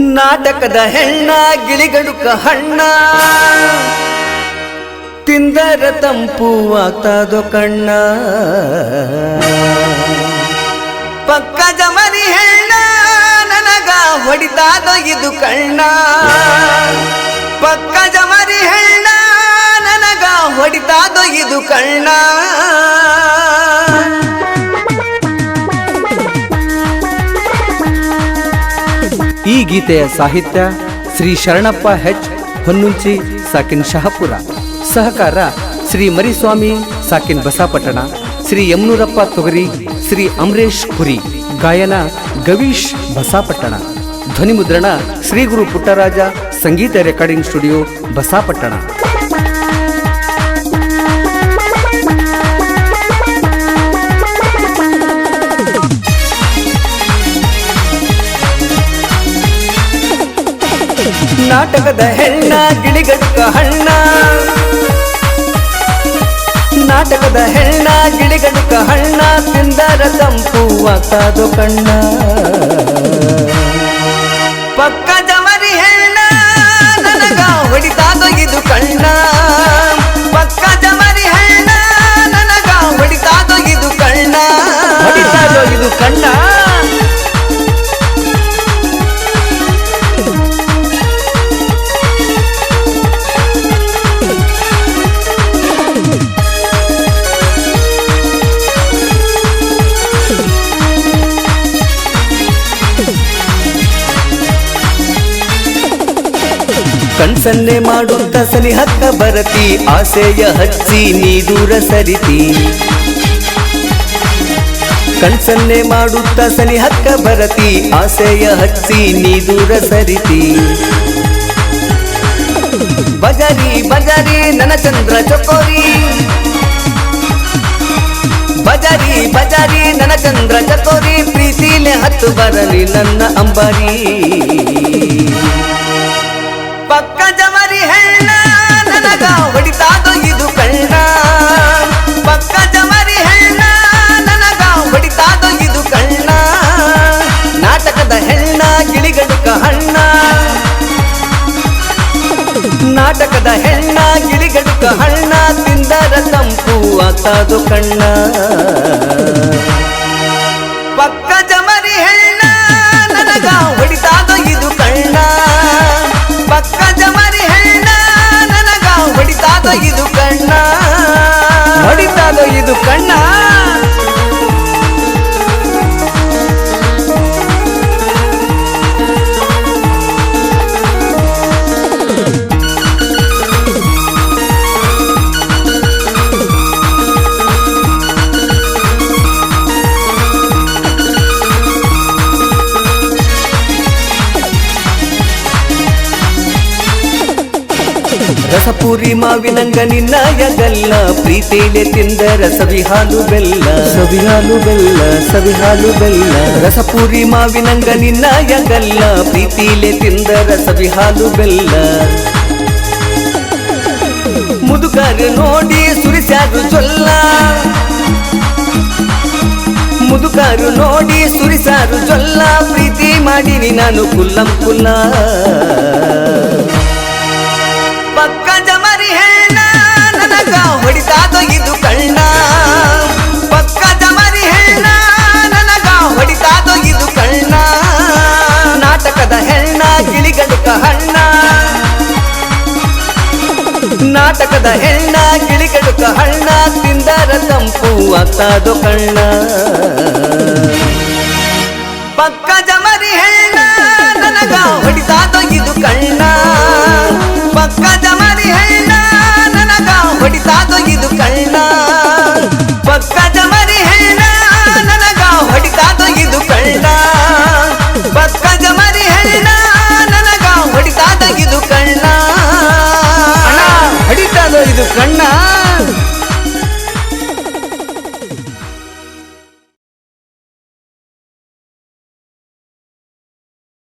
ನಾಟಕದ ಹೆಣ್ಣ, ಗಿಳಿಗಡುಕ ಹಣ್ಣ. ತಿಂದರ ತಂಪು ಆಗ್ತದೋ ಕಣ್ಣ. ಪಕ್ಕ ಜಮರಿ ಹೆಣ್ಣ, ನನಗ ಹೊಡಿತಾದೋ ಇದು ಕಣ್ಣ. ಪಕ್ಕ ಜಮರಿ ಹೆಣ್ಣ, ನನಗ ಹೊಡಿತಾದೋ ಇದು ಕಣ್ಣ. ಗೀತೆಯ ಸಾಹಿತ್ಯ ಶ್ರೀ ಶರಣಪ್ಪ ಹೆಚ್ ಹೊನ್ನುಂಚಿ ಸಾಕಿನ್ ಶಹಪುರ. ಸಹಕಾರ ಶ್ರೀ ಮರಿಸ್ವಾಮಿ ಸಾಕಿನ್ ಬಸಾಪಟ್ಟಣ, ಶ್ರೀ ಯಮನೂರಪ್ಪ ತೊಗರಿ, ಶ್ರೀ ಅಮರೇಶ್ ಪುರಿ, ಗಾಯನ ಗವೀಶ್ ಬಸಾಪಟ್ಟಣ. ಧ್ವನಿ ಮುದ್ರಣ ಶ್ರೀ ಗುರು ಪುಟ್ಟರಾಜ, ಸಂಗೀತ ರೆಕಾರ್ಡಿಂಗ್ ಸ್ಟುಡಿಯೋ ಬಸಾಪಟ್ಟಣ. ನಾಟಕದ ಹೆಣ್ಣ, ಗಿಳಿಗಟ್ಟ ಹಣ್ಣ ನಾಟಕದ ಹೆಣ್ಣ, ಗಿಳಿಗಟ್ಟ ಹಣ್ಣ ತಿಂದರ ತಂಪು ಕಾದು ಕಣ್ಣ. ಪಕ್ಕದ ಮರಿ ಹೆಣ್ಣ, ನನಗ ಹೊಡಿತಾದೋ ಇದು ಕಣ್ಣ. ಪಕ್ಕದ ಮರಿ ಹೆಣ್ಣ, ನನಗ ಹೊಡಿತಾದೋ ಇದು ಕಣ್ಣ. ಹೊಡಿತಾದೋ ಕಣ್ಣ. ಕಣ್ಸನ್ನೆ ಮಾಡುತ್ತ ಹಕ್ಕ ಬರತಿ, ಆಸೆಯ ಹಚ್ಚಿ ನೀ ದೂರ ಸರಿತಿ. ಕಣ್ಸನ್ನೆ ಮಾಡುತ್ತ ಸಲಿ ಹಕ್ಕ ಬರತಿ, ಆಸೆಯ ಹಚ್ಚಿ ನೀ ದೂರ ಸರಿತಿ. ಬಜಾರಿ ಬಜಾರಿ ನನ್ನ ಚಂದ್ರ ಚಕೋರಿ ಬಜಾರಿ ಬಜಾರಿ ನನ್ನ ಚಂದ್ರ ಚಕೋರಿ ಪ್ರೀತಿಲೆ ಹತ್ತು ಬರಲಿ ನನ್ನ ಅಂಬಾರಿ. ಪಕ್ಕ ಜಮರಿ ಹೆಣ್ಣ, ನನಗ ಹೊಡಿತಾದೋ ಇದು ಕಣ್ಣ. ಪಕ್ಕ ಜಮರಿ ಹೆಣ್ಣ, ನನಗ ಹೊಡಿತಾದೋ ಇದು ಕಣ್ಣ. ನಾಟಕದ ಹೆಣ್ಣ, ಗಿಳಿಗಡುಕ ಹಣ್ಣ ನಾಟಕದ ಹೆಣ್ಣ, ಗಿಳಿಗಡುಕ ಹಣ್ಣ ತಿಂದರ ತಂಪು ಆತಾದು ಕಣ್ಣ. ಕಣ್ಣ ರಸಪೂರಿ ಮಾವಿನಂಗ ನಿನ್ನ ಯಗಲ್ಲ ಪ್ರೀತಿಲೆ ತಿಂದ ರಸವಿ ಹಾಲು ಬೆಲ್ಲ. ಸವಿ ಹಾಲು ಬೆಲ್ಲ ಸವಿ ಹಾಲು ಬೆಲ್ಲ. ರಸಪೂರಿ ಮಾವಿನಂಗ ನಿನ್ನ ಯಗಲ್ಲ ಪ್ರೀತಿಲೆ ತಿಂದ ರಸವಿ ಹಾಲು ಬೆಲ್ಲ. ಮುದುಕರು ನೋಡಿ ಸುರಿಸ್ಯಾರು ಚೊಲ್ಲ ಮುದುಕರು ನೋಡಿ ಸುರಿಸಾರು ಜೊಲ್ಲ ಪ್ರೀತಿ ಮಾಡಿನಿ ನಾನು ಕುಲ್ಲಂ ಕುಲ್ಲ. ಪಕ್ಕ ಜಮರಿ ಹೆಣ್ಣ, ನನಗ ಹೊಡಿತಾದೋ ಇದು ಕಣ್ಣ. ಪಕ್ಕ ಜಮರಿ ಹೆಣ್ಣ, ನನಗ ಹೊಡಿತಾದೋ ಇದು ಕಣ್ಣ. ನಾಟಕದ ಹೆಣ್ಣ ಗಿಳಿಗಡುಕ ಹಣ್ಣ. ನಾಟಕದ ಹೆಣ್ಣ ಗಿಳಿಗಡುಕ ಹಣ್ಣ, ತಿಂದರ ತಂಪು ಆಗ್ತದೋ ಕಣ್ಣ. ಪಕ್ಕ ಜಮರಿ ಹೆಣ್ಣ, ನನಗ ಹೊಡಿತಾದೋ ಇದು ಕಣ್ಣ. errado